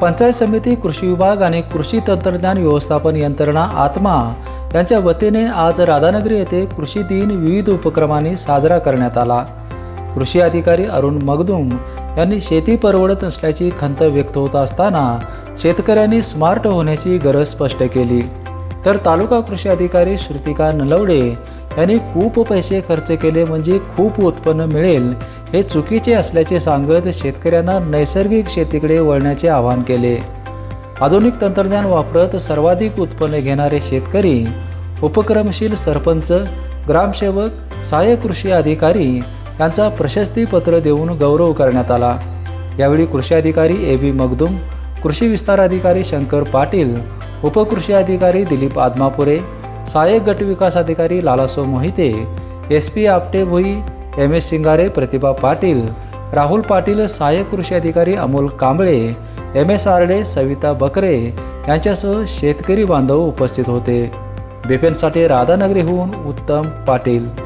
पंचायत समिती कृषी विभाग आणि कृषी तंत्रज्ञान व्यवस्थापन यंत्रणा आत्मा यांच्या वतीने आज राधानगरी येथे कृषी दिन विविध उपक्रमांनी साजरा करण्यात आला. कृषी अधिकारी अरुण मगदुम यांनी शेती परवडत नसल्याची खंत व्यक्त होत असताना शेतकऱ्यांनी स्मार्ट होण्याची गरज स्पष्ट केली. तर तालुका कृषी अधिकारी श्रुतिका नलवडे यांनी खूप पैसे खर्च केले म्हणजे खूप उत्पन्न मिळेल हे चुकीचे असल्याचे सांगत शेतकऱ्यांना नैसर्गिक शेतीकडे वळण्याचे आवाहन केले. आधुनिक तंत्रज्ञान वापरत सर्वाधिक उत्पन्न घेणारे शेतकरी उपक्रमशील सरपंच ग्रामसेवक सहाय्यक कृषी अधिकारी यांचा प्रशस्तीपत्र देऊन गौरव करण्यात आला. यावेळी कृषी अधिकारी ए बी मगदुम कृषी विस्तार अधिकारी शंकर पाटील उपकृषी अधिकारी दिलीप आदमापुरे सहाय्यक गट विकास अधिकारी Lalaso Mohite S P Apte Bhui M S Shingare Pratibha Patil Rahul Patil सहाय्यक कृषी अधिकारी अमोल कांबळे एम एस आरडे सविता बकरे यांच्यासह शेतकरी बांधव उपस्थित होते. बिपेनसाठी राधानगरीहून उत्तम पाटील.